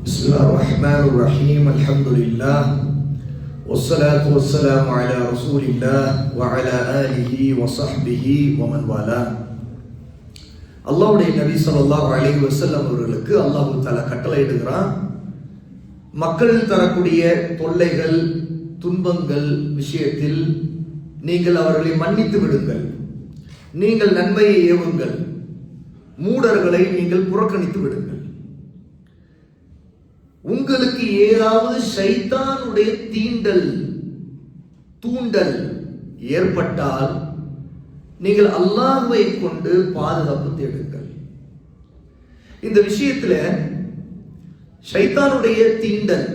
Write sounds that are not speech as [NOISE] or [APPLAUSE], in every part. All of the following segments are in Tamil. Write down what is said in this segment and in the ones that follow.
بسم الله الرحمن الرحيم الحمد لله والصلاة والسلام على رسول الله وعلى آله وصحبه ومن والاه அல்லாஹ்வுடைய நபி ஸல்லல்லாஹு அலைஹி வஸல்லம் அவர்களுக்கு அல்லாஹ் தஆலா கட்டளையிடுகிறான் மக்கள் தரக்கூடிய தொல்லைகள் துன்பங்கள் விஷயத்தில் நீங்கள் அவர்களை மன்னித்து விடுங்கள் நீங்கள் நன்மையை ஏவுங்கள் மூடர்களை நீங்கள் புறக்கணித்து விடுங்கள் உங்களுக்கு ஏதாவது ஷைத்தானுடைய தீண்டல் தூண்டல் ஏற்பட்டால் நீங்கள் அல்லாஹுவை கொண்டு பாதுகாப்பு தேடுங்கள். இந்த விஷயத்துல சைத்தானுடைய தீண்டல்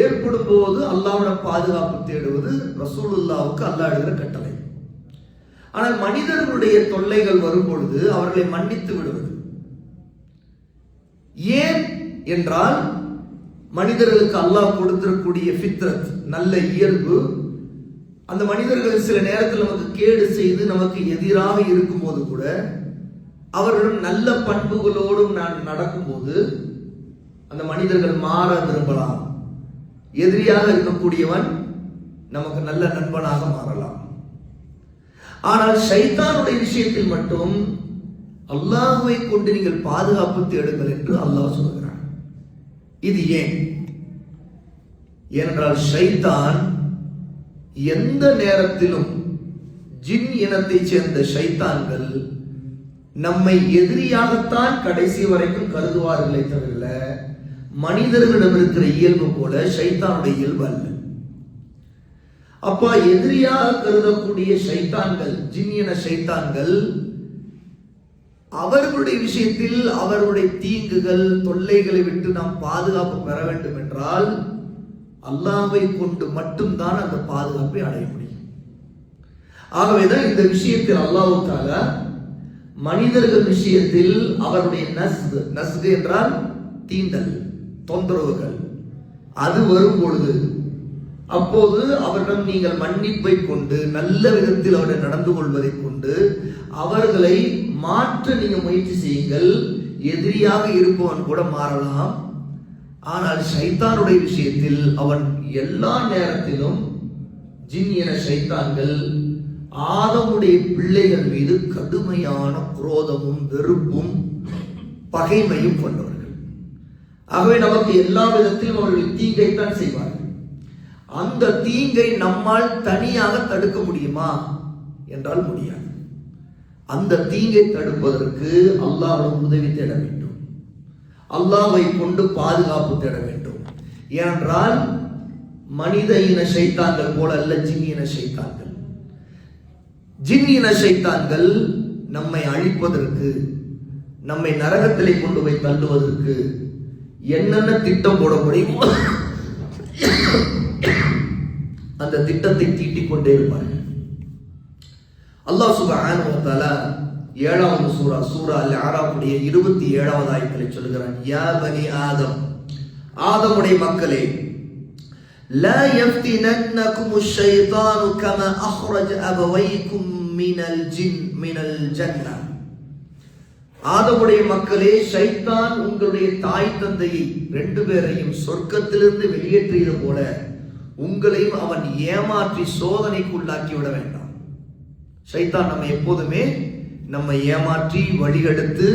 ஏற்படும் போது அல்லாஹ்வோட பாதுகாப்பு தேடுவது ரசூலுல்லாவுக்கு அல்லாடுகிற கட்டளை. ஆனால் மனிதர்களுடைய தொல்லைகள் வரும் பொழுது அவர்களை மன்னித்து விடுவது. ஏன் என்றால் மனிதர்களுக்கு அல்லாஹ் கொடுத்துருக்கூடிய ஃபித்ரத் நல்ல இயல்பு. அந்த மனிதர்கள் சில நேரத்தில் நமக்கு கேடு செய்து நமக்கு எதிராக இருக்கும்போது கூட அவர்களிடம் நல்ல பண்புகளோடும் நான் நடக்கும்போது அந்த மனிதர்கள் மாற விரும்பலாம். எதிரியாக இருக்கக்கூடியவன் நமக்கு நல்ல நண்பனாக மாறலாம். ஆனால் சைத்தானுடைய விஷயத்தில் மட்டும் அல்லாஹுவை கொண்டு நீங்கள் பாதுகாப்பு தேடுங்கள் என்று அல்லாஹ் சொல்கிறார் இது ஏன்? ஏனென்றால் ஷைத்தான் எந்த நேரத்திலும் ஜின் இனத்தைச் சேர்ந்த ஷைத்தான்கள் நம்மை எதிரியாகத்தான் கடைசி வரைக்கும் கருதுவார்களே தவிர மனிதர்களிடம் இருக்கிற இயல்பு போல சைத்தானுடைய இயல்பு அல்ல. அப்பா எதிரியாக கருதக்கூடிய ஷைத்தான்கள் ஜின் இன ஷைத்தான்கள் அவர்களுடைய விஷயத்தில் அவருடைய தீங்குகள் தொல்லைகளை விட்டு நாம் பாதுகாப்பு பெற வேண்டும் என்றால் அல்லாவை கொண்டு மட்டும்தான் அந்த பாதுகாப்பை அடைய முடியும். ஆகவேதான் இந்த விஷயத்தில் அல்லாவுக்காக மனிதர்கள் விஷயத்தில் அவருடைய நஸ்கு நஸ்கு என்றால் தீண்டல் தொந்தரவுகள். அது வரும் பொழுது அப்போது அவரிடம் நீங்கள் மன்னிப்பை கொண்டு நல்ல விதத்தில் அவரை நடந்து கொள்வதை கொண்டு அவர்களை மாற்ற நீங்க முயற்சி செய்யுங்கள். எதிரியாக இருப்பவன் கூட மாறலாம். ஆனால் சைத்தானுடைய விஷயத்தில் அவன் எல்லா நேரத்திலும் ஜின் என சைத்தான்கள் ஆதமுடைய பிள்ளைகள் மீது கடுமையான குரோதமும் வெறுப்பும் பகைமையும் கொண்டவர்கள். ஆகவே நமக்கு எல்லா விதத்திலும் அவர்கள் தீங்கைத்தான் செய்வார்கள். அந்த தீங்கை நம்மால் தனியாக தடுக்க முடியுமா? என்றால் முடியாது. அந்த தீங்கை தடுப்பதற்கு அல்லாவிடம் உதவி தேட வேண்டும். அல்லாவை கொண்டு பாதுகாப்பு தேட வேண்டும். ஏனென்றால் மனித இன சைத்தான்கள் போல அல்ல ஜின் இன சைத்தான்கள். ஜின் இன சைத்தான்கள் நம்மை அழிப்பதற்கு நம்மை நரகத்திலே கொண்டு போய் தள்ளுவதற்கு என்னென்ன திட்டம் போட முடியுமோ அந்த திட்டத்தை தீட்டிக் கொண்டே இருப்பார்கள். அல்லாஹ் சுப்ஹானஹு வ தஆலா ஏழாவது சூரா சூரா அல் ஆறாவுடைய இருபத்தி ஏழாவது ஆயத்திலே சொல்கிறான் யா பனி ஆதம் ஆதமுடைய மக்களே لا يفتننكم الشيطان كما أخرج أبويكم من الجن من الجنة ஆதமுடைய மக்களே ஷைத்தான் உங்களுடைய தாய் தந்தையை ரெண்டு பேரையும் சொர்க்கத்திலிருந்து வெளியேற்றியது போல உங்களையும் அவன் ஏமாற்றி சோதனைக்கு உள்ளாக்கி விட வேண்டாம் சைத்தான் நம்ம எப்போதுமே நம்மை ஏமாற்றி வழிகெடுத்து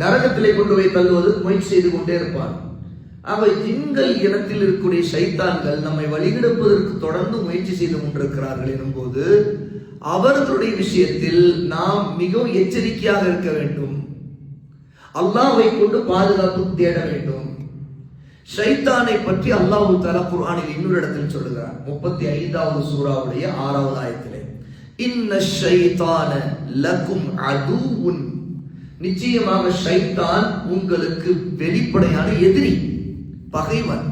நரகத்திலே கொண்டு போய் தள்ளுவது முயற்சி செய்து கொண்டே இருப்பார். அவை திங்கள் இனத்தில் இருக்கக்கூடிய சைத்தான்கள் நம்மை வழிகெடுப்பதற்கு தொடர்ந்து முயற்சி செய்து கொண்டிருக்கிறார்கள் எனும்போது அவர்களுடைய விஷயத்தில் நாம் மிகவும் எச்சரிக்கையாக இருக்க வேண்டும். அல்லாவை கொண்டு பாதுகாப்பு தேட வேண்டும். ஷைத்தானை பற்றி அல்லாஹு தலா குர்ஆனில் இன்னொரு இடத்தில் சொல்லுகிறார் முப்பத்தி ஐந்தாவது சூறாவுடைய ஆறாவது ஆயத்திலே. இன்ன ஷைத்தான லக்கும் அதுவுன் நிச்சயமாக ஷைத்தான் உங்களுக்கு வெளிப்படையான எதிரி பகைவன்.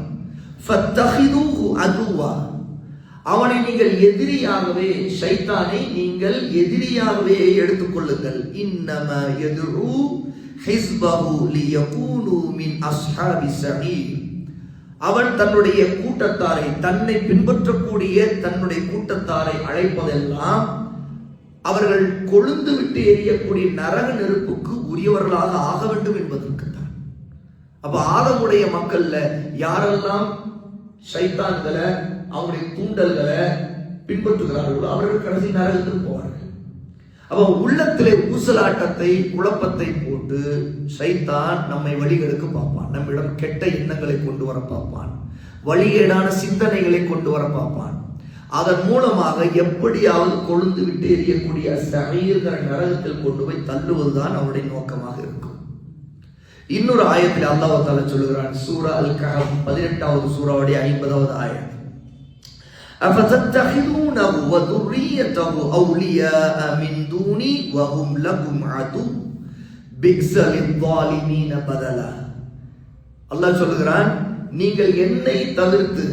அதுவா அவனை நீங்கள் எதிரியாகவே ஷைத்தானை நீங்கள் எதிரியாகவே எடுத்துக்கொள்ளுங்கள் இன்னம எதிரு ஹிஸ்பஹு லியகூனு மின் அஸ்ஹாபி அவன் தன்னுடைய கூட்டத்தாரை தன்னை பின்பற்றக்கூடிய தன்னுடைய கூட்டத்தாரை அழைப்பதெல்லாம் அவர்கள் கொழுந்து விட்டு எரியக்கூடிய நரக நெருப்புக்கு உரியவர்களாக ஆக வேண்டும் என்பதற்கு தான். அப்ப ஆதமுடைய மக்கள்ல யாரெல்லாம் சைத்தான்களை அவங்களுடைய தூண்டல்களை பின்பற்றுகிறார்களோ அவர்கள் கடைசி நரகத்துக்கு போவார்கள். அப்ப உள்ளத்திலே ஊசலாட்டத்தை குழப்பத்தை போட்டு சைத்தான் நம்மை வழிகெடுக்க பார்ப்பான். நம்மிடம் கெட்ட எண்ணங்களை கொண்டு வர பார்ப்பான். வழிகேடான சிந்தனைகளை கொண்டு வர பார்ப்பான். அதன் மூலமாக எப்படியாவது கொழுந்து விட்டு எரியக்கூடிய சமீர்கிற நரகத்தில் கொண்டு போய் தள்ளுவதுதான் அவனுடைய நோக்கமாக இருக்கும் இன்னொரு ஆயத்தில் அல்லாஹ் தால சொல்லுகிறான் சூரா அல் கஹப் பதினெட்டாவது சூறாவுடைய ஐம்பதாவது ஆயம் أفتتخذونه وذريته أولياء من دوني وهم لكم عدو بئس للظالمين بدلا அல்லாஹ் சொல்லுகிறான் நீங்கள் என்னை தவிர்த்து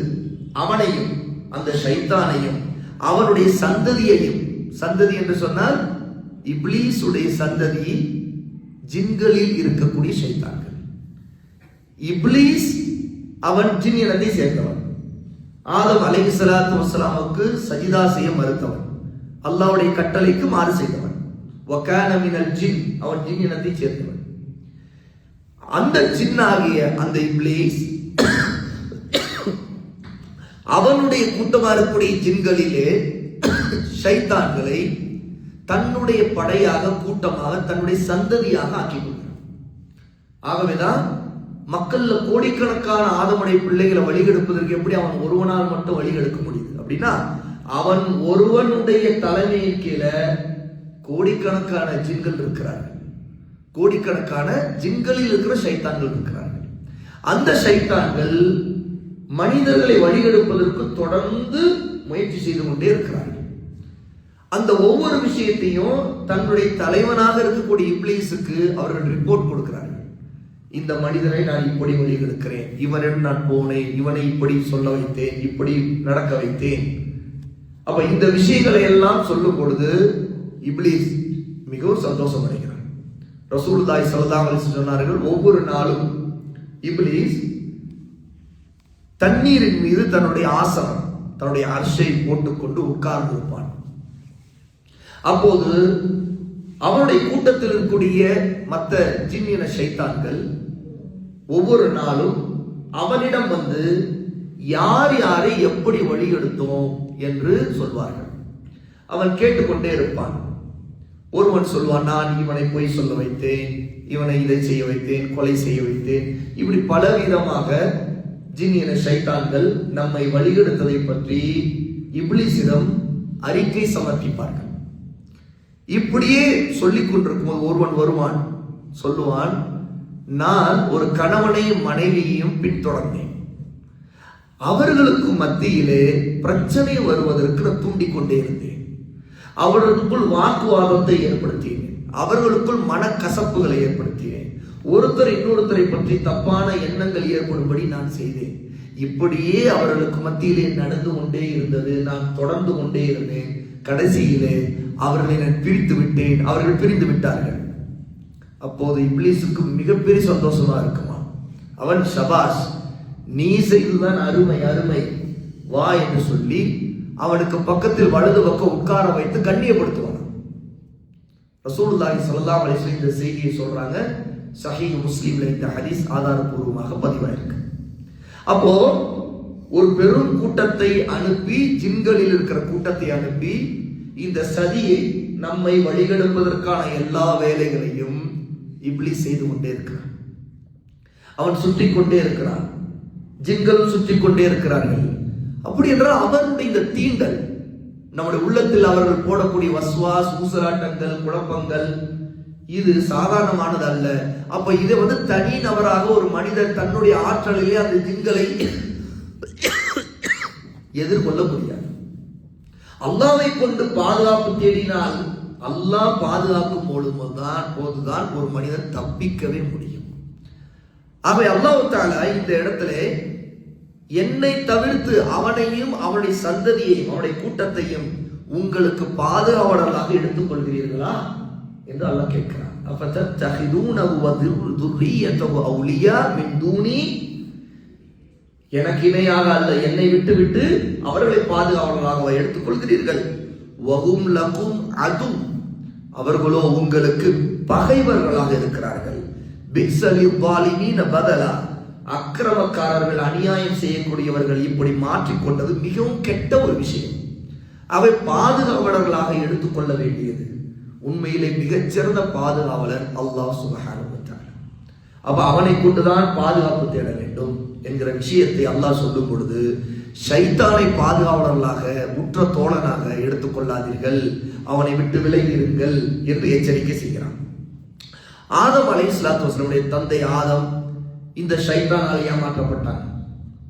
அவனையும் அந்த ஷைத்தானையும் அவனுடைய சந்ததியையும் சந்ததி என்று சொன்னால் இப்லீஸுடைய சந்ததி ஜின்களில் இருக்கக்கூடிய ஷைத்தான்கள் இப்லீஸ் அவன் ஜின் இனத்தை சேர்ந்தவன். ஆதம் அலைஹி சலாத்து வசலாமுக்கு சஜிதா செய்ய மறுத்தவன். அல்லாவுடைய கட்டளைக்கு மாறு செய்தவன். வகான ஜின் அவன் ஜின் இனத்தை சேர்ந்தவன். அந்த ஜின்னாகிய அந்த இப்லீஸ் அவனுடைய கூட்டமா இருக்கக்கூடிய ஜின்களிலே ஷைத்தான்களை தன்னுடைய படையாக கூட்டமாக தன்னுடைய சந்ததியாக ஆக்கி ஆகவேதான் மக்கள்ல கோடிக்கணக்கான ஆதமுடைய பிள்ளைகளை வழிகெடுப்பதற்கு எப்படி அவன் ஒருவனால் மட்டும் வழிகெடுக்க முடியுது? அப்படின்னா அவன் ஒருவனுடைய தலைமையின் கீழே கோடிக்கணக்கான ஜின்கள் இருக்கிறார்கள். கோடிக்கணக்கான ஜின்களில் இருக்கிற சைத்தான்கள் இருக்கிறார்கள். அந்த சைத்தான்கள் மனிதர்களை வழிகெடுப்பதற்கு தொடர்ந்து முயற்சி செய்து கொண்டே இருக்கிறார்கள். அந்த ஒவ்வொரு விஷயத்தையும் தன்னுடைய தலைவனாக இருக்கக்கூடிய இப்ளீஸுக்கு அவர்கள் ரிப்போர்ட் கொடுக்கிறார்கள். இந்த மனிதனை நான் இப்படி வழிகெடுக்கிறேன் இவனிடம் நான் போனேன் இவனை இப்படி சொல்ல வைத்தேன் இப்படி நடக்க வைத்தேன். அப்ப இந்த விஷயங்களை எல்லாம் சொல்லும் பொழுது இப்ளீஸ் மிகவும் சந்தோஷம் அடைகிறார். ரசூல் தாய் அலைஹி சொன்னார்கள் ஒவ்வொரு நாளும் இப்ளீஸ் தண்ணீரின் மீது தன்னுடைய ஆசனம் தன்னுடைய அரிசை போட்டுக்கொண்டு உட்கார்ந்து இருப்பான். அப்போது அவனுடைய கூட்டத்தில் இருக்கக்கூடிய மற்ற ஜின்னின சைத்தான்கள் ஒவ்வொரு நாளும் அவனிடம் வந்து யார் யாரை எப்படி வழிகெடுத்தோம் என்று சொல்வார்கள். அவன் கேட்டுக்கொண்டே இருப்பான். ஒருவன் சொல்வான் நான் இவனை போய் சொல்ல வைத்தேன் இவனை இதை செய்ய வைத்தேன் கொலை செய்ய வைத்தேன். இப்படி பலவிதமாக ஜின்னின சைத்தான்கள் நம்மை வழிகெடுத்ததை பற்றி இப்ளிசிடம் அறிக்கை சமர்ப்பிப்பார்கள். இப்படியே சொல்லிக் கொண்டிருக்கும் போது ஒருவன் வருவான் சொல்லுவான் நான் ஒரு கணவனையும் மனைவியையும் பின்தொடர்ந்தேன். அவர்களுக்கு மத்தியிலே பிரச்சனை வருவதற்கு நான் தூண்டிக்கொண்டே இருந்தேன். அவர்களுக்குள் வாக்குவாதத்தை ஏற்படுத்தினேன். அவர்களுக்குள் மனக்கசப்புகளை ஏற்படுத்தினேன். ஒருத்தர் இன்னொருத்தரை பற்றி தப்பான எண்ணங்கள் ஏற்படும்படி நான் செய்தேன். இப்படியே அவர்களுக்கு மத்தியிலே நடந்து கொண்டே இருந்தது. நான் தொடர்ந்து கொண்டே இருந்தேன். கடைசியிலே அவர்களை நான் பிரித்து விட்டேன். அவர்கள் பிரிந்து விட்டார்கள். அப்போது இப்ளீஸுக்கு மிகப்பெரிய சந்தோஷமா இருக்குமா? அவன் ஷபாஷ் நீ செய்துதான் அருமை அருமை. வா என்று சொல்லி அவனுக்கு பக்கத்தில் வலது பக்கம் உட்கார வைத்து கண்ணியப்படுத்துவான். ரசூலுல்லாஹி ஸல்லல்லாஹு செய்த இந்த செய்தியை சொல்றாங்க. சஹீஹ் முஸ்லிம்ல இந்த ஹதீஸ் ஆதாரபூர்வமாக பதிவாயிருக்கு. அப்போ ஒரு பெரும் கூட்டத்தை அனுப்பி ஜின்களில் இருக்கிற கூட்டத்தை அனுப்பி இந்த சதியை நம்மை வழிகெடுப்பதற்கான எல்லா வேலைகளையும் இப்படி செய்து கொண்டே இருக்கிறான். அவன் சுற்றி கொண்டே இருக்கிறான். ஜின்களும் சுற்றி கொண்டே இருக்கிறார்கள். அப்படி என்றால் அவருடைய இந்த தீண்டல் நம்முடைய உள்ளத்தில் அவர்கள் போடக்கூடிய வஸ்வாஸ் ஊசலாட்டங்கள் குழப்பங்கள் இது சாதாரணமானது அல்ல அப்ப இதை வந்து தனி நபராக ஒரு மனிதர் தன்னுடைய ஆற்றலிலே அந்த ஜின்களை எதிர்கொள்ள முடியாது. அல்லாவை கொண்டு பாதுகாப்பு தேடினால் அல்லாஹ் பாதுகாக்கும் பொழுதுதான் போதுதான் ஒரு மனிதன் தப்பிக்கவே முடியும். ஆகவே அல்லாஹ் இந்த இடத்துல என்னை தவிர்த்து அவனையும் அவனுடைய சந்ததியையும் அவனுடைய கூட்டத்தையும் உங்களுக்கு பாதுகாவலர்களாக எடுத்துக் கொள்கிறீர்களா என்று அல்லாஹ் கேட்கிறான். அஃபதத்தஹிதூனஹு வ துர்ரியத்தஹு அவுலியா மின் தூனி? எனக்கு இணையாக அல்ல என்னை விட்டு விட்டு அவர்களை பாதுகாவலர்களாக எடுத்துக்கொள்கிறீர்கள் வகும் லகும் அது அவர்களோ உங்களுக்கு பகைவர்களாக இருக்கிறார்கள். பிக்சலி வாலிமீன பதலா. அக்கிரமக்காரர்கள் அநியாயம் செய்யக்கூடியவர்கள் இப்படி மாற்றிக்கொண்டது மிகவும் கெட்ட ஒரு விஷயம். அவை பாதுகாவலர்களாக எடுத்துக்கொள்ள வேண்டியது. உண்மையிலே மிகச்சிறந்த பாதுகாவலர் அல்லாஹ் சுபஹானஹு அப்ப அவனை கொண்டுதான் பாதுகாப்பு தேட வேண்டும் என்கிற விஷயத்தை அல்லாஹ் சொல்லும் பொழுது சைத்தானை பாதுகாவலர்களாக உற்ற தோழனாக எடுத்துக்கொள்ளாதீர்கள் அவனை விட்டு விலகி இருங்கள் என்று எச்சரிக்கை செய்கிறான். ஆதம் அலை நம்முடைய தந்தை ஆதம் இந்த ஷைத்தானால் ஏமாற்றப்பட்டாங்க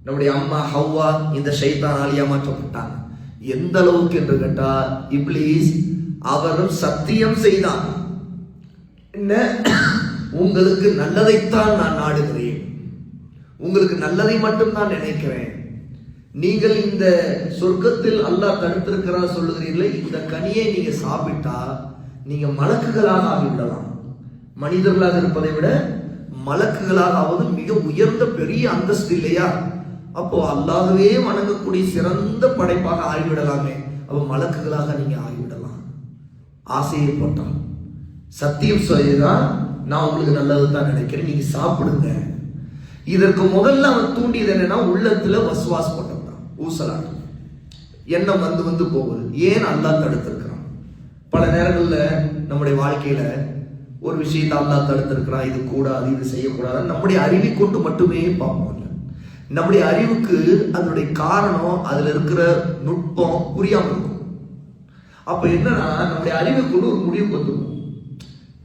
நம்முடைய அம்மா ஹவ்வா இந்த ஷைத்தானால் ஏமாற்றப்பட்டாங்க எந்த அளவுக்கு என்று கேட்டால் இப்ளீஸ் அவரும் சத்தியம் செய்தான். என்ன? உங்களுக்கு நல்லதைத்தான் நான் நாடுகிறேன். உங்களுக்கு நல்லதை மட்டும் தான் நினைக்கிறேன். நீங்கள் இந்த சொர்க்கத்தில் அல்லாஹ் தடுத்திருக்கிறார் சொல்லுகிறீர்களே இந்த கனியை நீங்க சாப்பிட்டா நீங்க மலக்குகளாக ஆகிவிடலாம். மனிதர்களாக இருப்பதை விட மலக்குகளாக ஆவது மிக உயர்ந்த பெரிய அந்தஸ்து இல்லையா? அப்போ அல்லாகவே வணங்கக்கூடிய சிறந்த படைப்பாக ஆகிவிடலாமே. அப்போ மலக்குகளாக நீங்க ஆகி ஆசையை போட்டான். சத்தியம் சொல்லிதான் நான் உங்களுக்கு நல்லது தான் நினைக்கிறேன் நீங்க சாப்பிடுங்க. இதற்கு முதல்ல அவன் தூண்டியது என்னன்னா உள்ளத்துல வசுவாஸ் தான் ஊசலாட்டம். எண்ணம் வந்து வந்து போகுது. ஏன் அல்லா தடுத்திருக்கிறான்? பல நேரங்களில் நம்முடைய வாழ்க்கையில ஒரு விஷயத்தை அல்லா தடுத்திருக்கிறான் இது கூடாது இது செய்யக்கூடாது. நம்முடைய அறிவை கொண்டு மட்டுமே பார்ப்போம் நம்முடைய அறிவுக்கு அதனுடைய காரணம் அதுல இருக்கிற நுட்பம் புரியாமல் இருக்கும். அப்ப என்னன்னா நம்முடைய அறிவுக்குள்ள ஒரு முடிவு வந்துடும்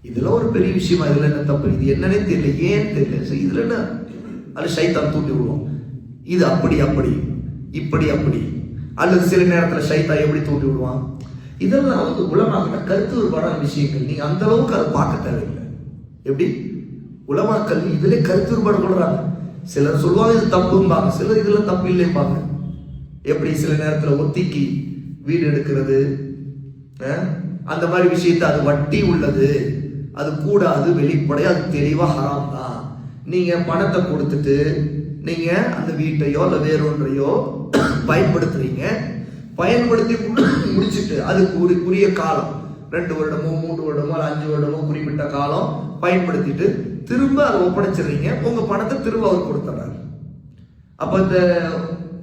இதெல்லாம் ஒரு பெரிய விஷயமா இதுல என்ன தப்பு? இது என்னன்னே தெரியல. ஏன் தெரியல. இதுல என்ன? அது சைத்தான் தூண்டி விடுவோம். இது அப்படி அப்படி. இப்படி அப்படி. அல்லது சில நேரத்துல சைத்தா எப்படி தூண்டி விடுவான்? இதெல்லாம் வந்து உலமாக்கிட்ட கருத்து வேறுபாடான விஷயங்கள். நீங்க அந்த அளவுக்கு அதை பார்க்க தேவையில்லை. எப்படி? உலமாக்கல் இதுல கருத்து வேறுபாடு கொள்றாங்க. சிலர் சொல்லுவாங்க இது தப்பும்பாங்க. சிலர் இதுல தப்பு இல்லைம்பாங்க. எப்படி சில நேரத்துல ஒத்திக்கி வீடு எடுக்கிறது அந்த மாதிரி விஷயத்தை அது வட்டி உள்ளது. அது கூடாது வெளிப்படையாக அது தெளிவாக ஹராம் தான். நீங்கள் பணத்தை கொடுத்துட்டு நீங்கள் அந்த வீட்டையோ இல்ல வேறொன்றையோ [COUGHS] பயன்படுத்துறீங்க. பயன்படுத்தி முடிச்சுட்டு அதுக்கு ஒரு உரிய காலம். ரெண்டு வருடமோ மூன்று வருடமோ இல்லை அஞ்சு வருடமோ குறிப்பிட்ட காலம் பயன்படுத்திட்டு திரும்ப அதை ஒப்படைச்சிடுறீங்க. உங்கள் பணத்தை திரும்ப அவர் கொடுத்துட்றாரு அப்போ இந்த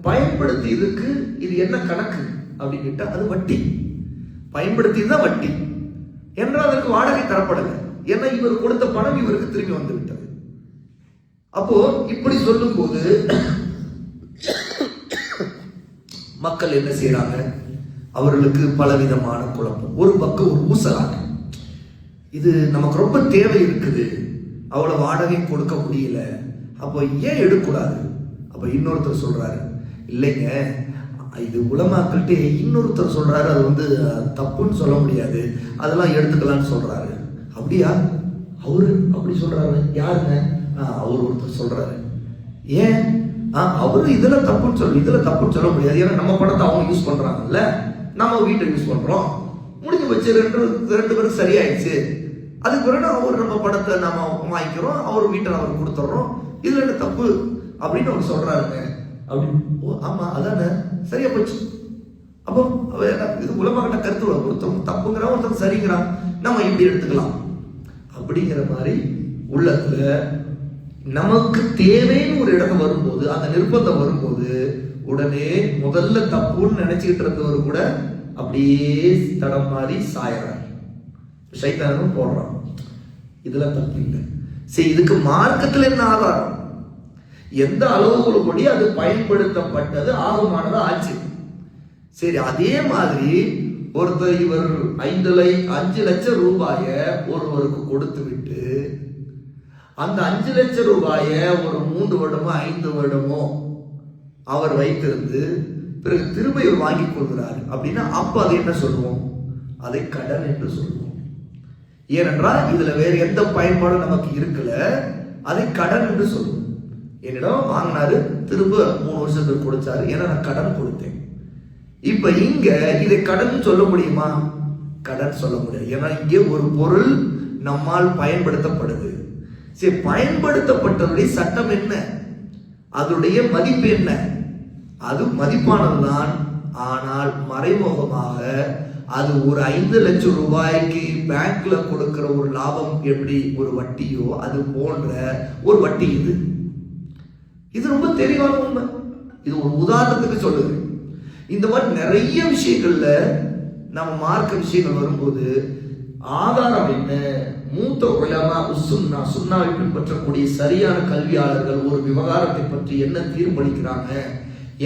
பயன்படுத்தி இதுக்கு இது என்ன கணக்கு? அப்படின்னு கேட்டால் அது வட்டி. பயன்படுத்தியது தான் வட்டி. என்றால் அதற்கு வாடகை தரப்படலை. ஏன்னா இவர் கொடுத்த பணம் இவருக்கு திரும்பி வந்து விட்டது அப்போ இப்படி சொல்லும்போது மக்கள் என்ன செய்யறாங்க அவர்களுக்கு பலவிதமான குழப்பம். ஒரு பக்கம் ஒரு ஊசலாட்டம் இது நமக்கு ரொம்ப தேவை இருக்குது. அவ்வளோ வாடகை கொடுக்க முடியல. அப்போ ஏன் எடுக்கக்கூடாது? அப்போ இன்னொருத்தர் சொல்றாரு இல்லைங்க இது உலமாக்கிட்டு இன்னொருத்தர் சொல்கிறாரு அது வந்து தப்புன்னு சொல்ல முடியாது. அதெல்லாம் எடுத்துக்கலாம்னு சொல்கிறாரு அப்படியா? அவரு அப்படி சொல்கிறாரு யாருங்க? ஆ, அவர் ஒருத்தர் சொல்கிறாரு ஏன்? ஆ, அவரு இதில் தப்புன்னு சொல்ல இதில் தப்புன்னு சொல்ல முடியாது. ஏன்னா நம்ம படத்தை அவங்க யூஸ் பண்ணுறாங்கல்ல நம்ம வீட்டை யூஸ் பண்ணுறோம் முடிஞ்சு வச்சு ரெண்டு ரெண்டு பேரும் சரியாயிடுச்சு. அதுக்கு பிறகு அவர் நம்ம படத்தை நம்ம வாங்கிக்கிறோம். அவர் வீட்டை அவர் கொடுத்துட்றோம். இதில் என்ன தப்பு? அப்படின்னு அவர் சொல்கிறாருங்க அப்படின்னு ஓ ஆமாம் அதானே? சரியா போச்சு. அப்போ என்ன- இது உலமாக்கிட்ட கருத்து ஒருத்தவங்க தப்புங்கிறான் ஒருத்தவங்க சரிங்கிறான். நம்ம எப்படி எடுத்துக்கலாம்? அப்படிங்கிற மாதிரி உள்ளத்துல நமக்கு தேவைன்னு ஒரு இடம் வரும்போது அந்த நிர்பந்தம் வரும்போது உடனே முதல்ல தப்புன்னு நினைச்சுக்கிட்டு இருந்தவர் கூட அப்படியே தடம் மாறி சாயறார். சைத்தானும் போடுறான். இதுல தப்பு இல்லை. சரி இதுக்கு மார்க்கத்துல என்ன ஆதாரம்? எந்த அளவுகளுபடி அது பயன்படுத்தப்பட்டது ஆகுமானது ஆச்சு. சரி அதே மாதிரி ஒருத்தர் இவர் ஐந்து லை அஞ்சு லட்சம் ரூபாய ஒருவருக்கு கொடுத்து விட்டு அந்த அஞ்சு லட்சம் ரூபாய ஒரு மூன்று வருடமோ ஐந்து வருடமோ அவர் வைத்திருந்து பிறகு திரும்ப இவர் வாங்கி கொள்கிறார் அப்படின்னா அப்ப அதை என்ன சொல்லுவோம்? அதை கடன் என்று சொல்லுவோம். ஏனென்றால் இதுல வேற எந்த பயன்பாடும் நமக்கு இருக்கல. அதை கடன் என்று சொல்லுவோம். என்னிடம் வாங்கினாரு திரும்ப மூணு வருஷத்துக்கு கொடுத்தாரு. ஏன்னா நான் கடன் கொடுத்தேன். இப்ப இங்க இதை கடன் சொல்ல முடியுமா? கடன் சொல்ல முடியாது. ஏன்னா இங்கே ஒரு பொருள் நம்மால் பயன்படுத்தப்படுது. சரி பயன்படுத்தப்பட்டதுடைய சட்டம் என்ன? அதனுடைய மதிப்பு என்ன? அது மதிப்பானதுதான். ஆனால் மறைமுகமாக அது ஒரு ஐந்து லட்சம் ரூபாய்க்கு பேங்க்ல கொடுக்கிற ஒரு லாபம் எப்படி? ஒரு வட்டியோ? அது போன்ற ஒரு வட்டி இது. இது ரொம்ப தெளிவான உண்மை. இது ஒரு உதாரணத்துக்கு சொல்லுது. இந்த மாதிரி நிறைய விஷயங்கள்ல நம்ம மார்க்க விஷயங்கள் வரும்போது ஆதாரம் என்ன? மூத்த உலமா சுன்னா சுன்னாவை பின்பற்றக்கூடிய சரியான கல்வியாளர்கள் ஒரு விவகாரத்தை பற்றி என்ன தீர்மானிக்கிறாங்க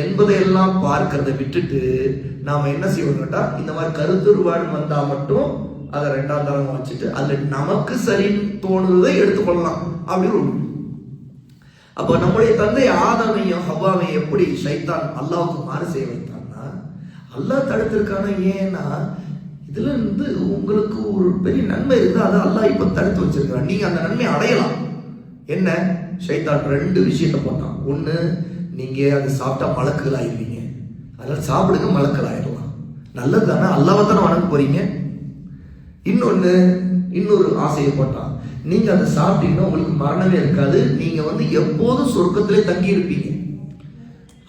என்பதையெல்லாம் பார்க்கறத விட்டுட்டு நாம என்ன செய்வோம்னா இந்த மாதிரி கருத்துருவான் வந்தா மட்டும் அதை ரெண்டாம் தரம் வச்சுட்டு அதுல நமக்கு சரின்னு தோணுறதை எடுத்துக்கொள்ளலாம். அப்படின்னு ஒரு அப்போ நம்முடைய தந்தை ஆதாமையும் ஹவ்வாவையும் எப்படி ஷைத்தான் அல்லாவுக்கு மாறு செய்ய வைத்தான்னா அல்லாஹ் தடுத்திருக்கான ஏன்னா இதுல இருந்து உங்களுக்கு ஒரு பெரிய நன்மை இருக்கு அதை அல்லாஹ் இப்ப தடுத்து வச்சிருக்கிறான். நீங்க அந்த நன்மை அடையலாம். என்ன? ஷைத்தான் ரெண்டு விஷயத்த போட்டான். ஒண்ணு நீங்க அது சாப்பிட்டா மலக்குகள் ஆயிடுவீங்க அதனால சாப்பிடுங்க மலக்குகள் ஆயிடலாம் நல்லது தானே அல்லாவை தானே வணங்க போறீங்க? இன்னொன்று இன்னொரு ஆசையை போட்டான். நீங்க அதை சாப்பிட்டீங்கன்னா உங்களுக்கு மரணமே இருக்காது. நீங்க வந்து எப்போதும் சொர்க்கத்திலே தங்கி இருப்பீங்க.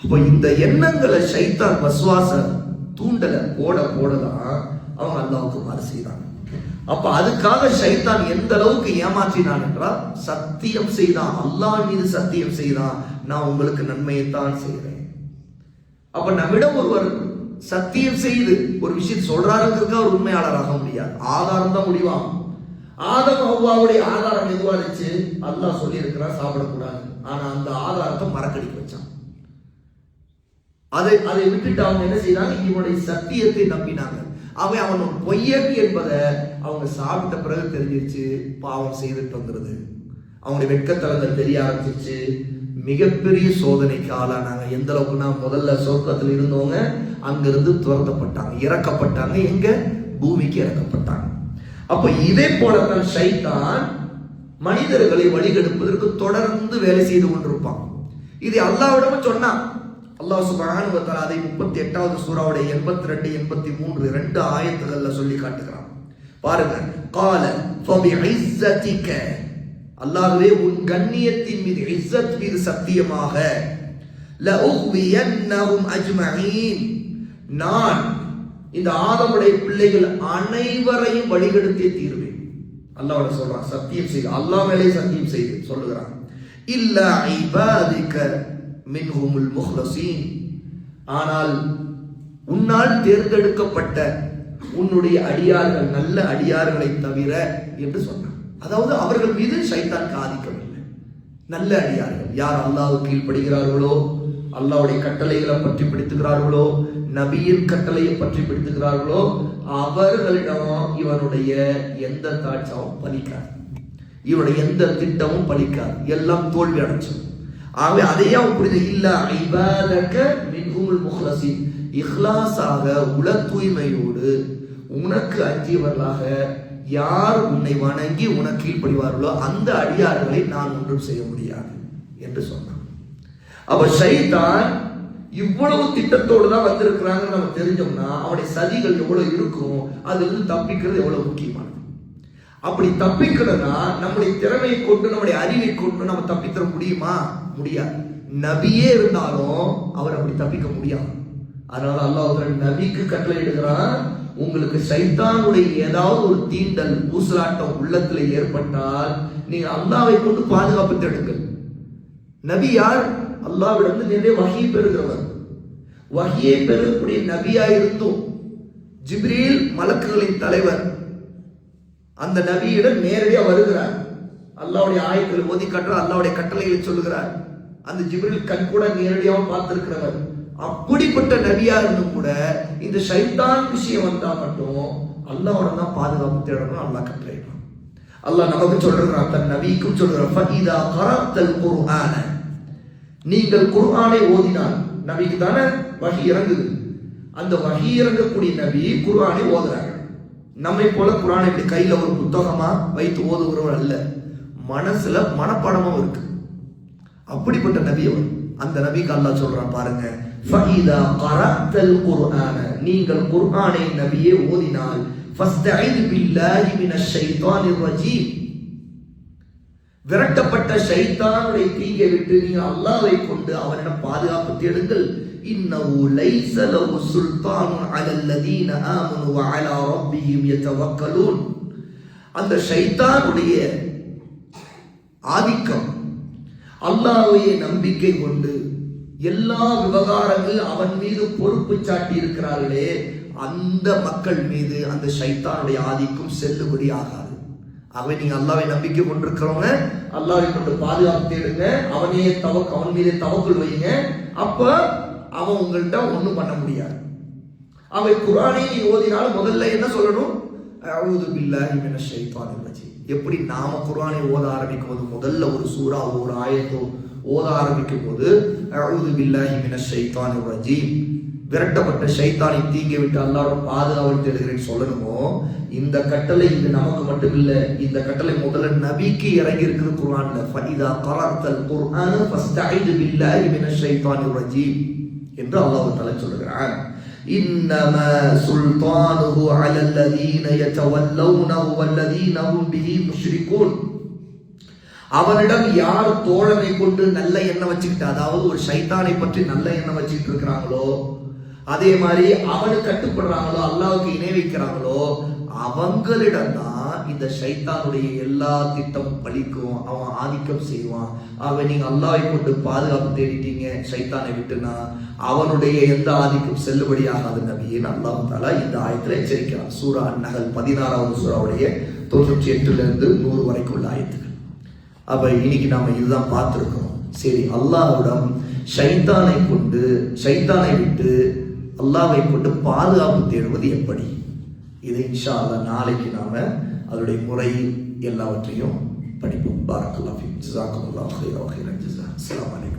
அப்ப இந்த எண்ணங்களை சைத்தான் வசுவாச தூண்டலை போட போடதான் அவங்க அல்லாவுக்கு மாறு செய்தாங்க அப்ப அதுக்காக சைத்தான் எந்த அளவுக்கு ஏமாற்றினான் என்றால் சத்தியம் செய்தான். அல்லாஹ் மீது சத்தியம் செய்தான். நான் உங்களுக்கு நன்மையைத்தான் செய்கிறேன் அப்ப நம்மிடம் ஒருவர் சத்தியம் செய்து ஒரு விஷயம் சொல்றாருங்கிறதுக்கு அவர் உண்மையாளராக முடியாது. ஆதாரம் தான் முடிவாகும். ஆதம் ஹவ்வாவுடைய ஆதாரம் எதுவா இருந்துச்சு அல்லாஹ் சொல்லி சாப்பிடக்கூடாது. ஆனா அந்த ஆதாரத்தை மறக்கடிக்க வச்சான். அதை அதை விட்டுட்டு அவங்க என்ன செய்தாங்க இவனுடைய சத்தியத்தை நம்பினாங்க. அவன் அவன் ஒரு பொய்யன் என்பதை அவங்க சாப்பிட்ட பிறகு தெரிஞ்சிருச்சு பாவம் செய்துட்டு வந்துருது. அவங்களுடைய வெட்கத்தலங்கள் தெரிய ஆரம்பிச்சிருச்சு. மிகப்பெரிய சோதனைக்கு ஆளானாங்க. எந்த அளவுக்குன்னா முதல்ல சொர்க்கத்தில் இருந்தவங்க அங்கிருந்து துரத்தப்பட்டாங்க இறக்கப்பட்டாங்க. எங்க? பூமிக்கு இறக்கப்பட்டாங்க. அப்போ இதே போலத்தான் சைத்தான் மனிதர்களை வழிகெடுப்பதற்கு தொடர்ந்து வேலை செய்து கொண்டிருப்பான். இது அல்லாவிடமும் சொன்னான். அல்லாஹ் சுபானுவத்தால் அதை முப்பத்தி எட்டாவது சூறாவுடைய எண்பத்தி ரெண்டு எண்பத்தி மூன்று ரெண்டு ஆயத்துகள்ல சொல்லி காட்டுகிறான். பாருங்க. கால அல்லாகவே உன் கண்ணியத்தின் மீது இஸ்ஸத் மீது சத்தியமாக நான் இந்த ஆதமுடைய பிள்ளைகள் அனைவரையும் வழிகெடுத்தே தீர்வேன். அல்லாவோட சொல்றான் சத்தியம் செய்து அல்லாஹ் மேலே சத்தியம் செய்து சொல்லுகிறான். இல்ல ஐபாதிக்க மின்ஹுமுல் முஹ்லசீன். ஆனால் உன்னால் தேர்ந்தெடுக்கப்பட்ட உன்னுடைய அடியார்கள் நல்ல அடியார்களை தவிர என்று சொன்னான். அதாவது அவர்கள் மீது சைத்தான் ஆதிக்கமில்லை நல்ல அடியார்கள். யார் அல்லாஹ் கீழ்ப்படுகிறார்களோ அல்லாவுடைய கட்டளைகளை பற்றி பிடித்துகிறார்களோ நபியின் கட்டளையை பற்றி பிடித்துகிறார்களோ அவர்களிடம் இவனுடைய எந்த தாட்சமும் பலிக்காது. இவனுடைய எந்த திட்டமும் பலிக்காது. எல்லாம் தோல்வி அடைச்சது ஆகவே அதையே அவன் புரிஞ்சு இல்ல ஐபாதக மின்ஹுமுல் முஹ்லசி இஹ்லாஸாக உல தூய்மையோடு உனக்கு அஞ்சியவர்களாக யார் உன்னை வணங்கி உனக்கு கீழ்ப்படிவார்களோ அந்த அடியார்களை நான் ஒன்றும் செய்ய முடியாது என்று சொன்னான். அப்ப சைதான் இவ்வளவு திட்டத்தோடு தான் வந்திருக்கிறாங்கன்னு நம்ம தெரிஞ்சோம்னா அவனுடைய சதிகள் எவ்வளவு இருக்கும் அதுல இருந்து தப்பிக்கிறது எவ்வளவு முக்கியமானது. அப்படி தப்பிக்கணும்னா நம்முடைய திறமையை கொண்டு நம்முடைய அறிவை கொண்டு நம்ம தப்பித்தர முடியுமா? முடியாது. நபியே இருந்தாலும் அவர் அப்படி தப்பிக்க முடியாது. அதனால அல்லாஹ் நபிக்கு கட்டளை எடுக்கிறான் உங்களுக்கு சைத்தானுடைய ஏதாவது ஒரு தீண்டல் ஊசலாட்டம் உள்ளத்துல ஏற்பட்டால் நீங்க அல்லாவை கொண்டு பாதுகாப்பு தேடுங்கள். நபி யார்? அல்லாவிடம் நிறைய வகை பெறுகிறவர். வகையை பெறக்கூடிய நபியா இருந்தும் ஜிப்ரீல் மலக்குகளின் தலைவர். அந்த நபியிடம் நேரடியாக வருகிறார். அல்லாவுடைய ஆயத்தில் ஓதி காட்டுறார் அல்லாவுடைய கட்டளைகளை சொல்லுகிறார். அந்த ஜிப்ரில் கண் கூட நேரடியாக பார்த்திருக்கிறவர். அப்படிப்பட்ட நபியா இருந்தும் கூட இந்த சைத்தான் விஷயம் வந்தா மட்டும் அல்லாவோட தான் பாதுகாப்பு தேடணும் அல்லாஹ் கட்டளையிடுறான் அல்லாஹ் நமக்கு சொல்றான் தன் நபிக்கும் சொல்றான் நீங்கள் குர்ஆனை ஓதினால் நபிக்கு தானே வகி இறங்குது. அந்த வகி இறங்கக்கூடிய நபி குர்ஆனை ஓதுறாங்க நம்மை போல குரானை இப்படி கையில ஒரு புத்தகமா வைத்து ஓதுகிறவர் அல்ல. மனசுல மனப்பாடமும் இருக்கு. அப்படிப்பட்ட நபி அவர். அந்த நபிக்கு கல்லா சொல்றான் பாருங்க ஃபஇதா கரத்தல் குர்ஆன. நீங்கள் குர்ஆனை நபியே ஓதினால் ஃபஸ்தஈது பில்லாஹி மினஷ் ஷைத்தானிர் ரஜீம். விரட்டப்பட்ட ஷைத்தானுடைய தீங்கை விட்டு நீ அல்லாவை கொண்டு அவனிடம் பாதுகாப்பு தேடுங்கள். இன்னஹு லைசலவு லஹு அலல்லதீன ஆமனு அலா அந்த சைத்தானுடைய ஆதிக்கம் அல்லாஹ்வையே நம்பிக்கை கொண்டு எல்லா விவகாரங்கள் அவன் மீது பொறுப்பு சாட்டி இருக்கிறார்களே அந்த மக்கள் மீது அந்த ஷைத்தானுடைய ஆதிக்கம் செல்லுபடியாகாது. ஆகவே நீங்க அல்லாவை நம்பிக்கை கொண்டிருக்கிறவங்க அல்லாவை கொண்டு பாதுகாப்பு தேடுங்க அவனையே தவக்கு அவன் மீதே தவக்குள் வைங்க அப்ப அவன் உங்கள்கிட்ட ஒண்ணும் பண்ண முடியாது. அவை குரானை நீ ஓதினாலும் முதல்ல என்ன சொல்லணும்? அவுது பில்லா இவன ஷைத்தான் இருந்துச்சு எப்படி நாம குரானை ஓத ஆரம்பிக்கும் போது முதல்ல ஒரு சூறா ஒரு ஆயத்தோ ஓத ஆரம்பிக்கும் போது அவுது பில்லா இவன ஷைத்தான் ரஜீம். விரட்டப்பட்ட சைத்தானை தீங்கி விட்டு அல்லாரும் பாதுகாவல் தேடுகிறேன்னு சொல்லணுமோ? இந்த கட்டளை இது நமக்கு மட்டும் இல்லை இந்த கட்டளை முதல்ல நபிக்கு இறங்கி இருக்குது குரான்ல ஃபனிதா கராத்தல் குர்ஆன் ஃபஸ்டைது பில்லாஹி மின ஷைத்தானி ரஜீம் என்று அல்லாஹ் தஆலா சொல்கிறான் இன்னமா சுல்தானுஹு அலல்லதீன யதவல்லௌனஹு வல்லதீன ஹும் பிஹி முஷ்ரிகூன். அவனிடம் யார் தோழமை கொண்டு நல்ல எண்ணம் வச்சுக்கிட்டு அதாவது ஒரு சைத்தானை பற்றி நல்ல எண்ணம் வச்சுக்கிட்டு இருக்கிறாங்களோ அதே மாதிரி அவனுக்கு கட்டுப்படுறாங்களோ அல்லாவுக்கு இணை வைக்கிறாங்களோ அவங்களிடம் தான் இந்த சைத்தானுடைய எல்லா திட்டமும் பழிக்கும் அவன் ஆதிக்கம் செய்வான். அவன் நீங்க அல்லாவை கொண்டு பாதுகாப்பு தேடிட்டீங்க சைத்தானை விட்டுனா அவனுடைய எந்த ஆதிக்கம் செல்லுபடியாகாது நபியின் அல்லாஹ் தாலா இந்த ஆயத்துல எச்சரிக்கிறான். சூரா நகல் பதினாறாவது சூறாவுடைய தொண்ணூற்றி எட்டுல இருந்து நூறு வரைக்கும் உள்ள ஆயத்துக்கள். அப்ப இன்னைக்கு நாம இதுதான் பார்த்துருக்கோம். சரி அல்லாஹ்விடம் ஷைத்தானை கொண்டு ஷைத்தானை விட்டு அல்லாவை கொண்டு பாதுகாப்பு தேடுவது எப்படி? இதை இன்ஷா நாளைக்கு நாம அதனுடைய முறை எல்லாவற்றையும் படிப்போம். பாரக்கல்லாஃபி ஜிசாக்குமுல்லாஹ் ஹைரா ஹைரன் ஜிசா அஸ்ஸலாமு அலைக்கும்.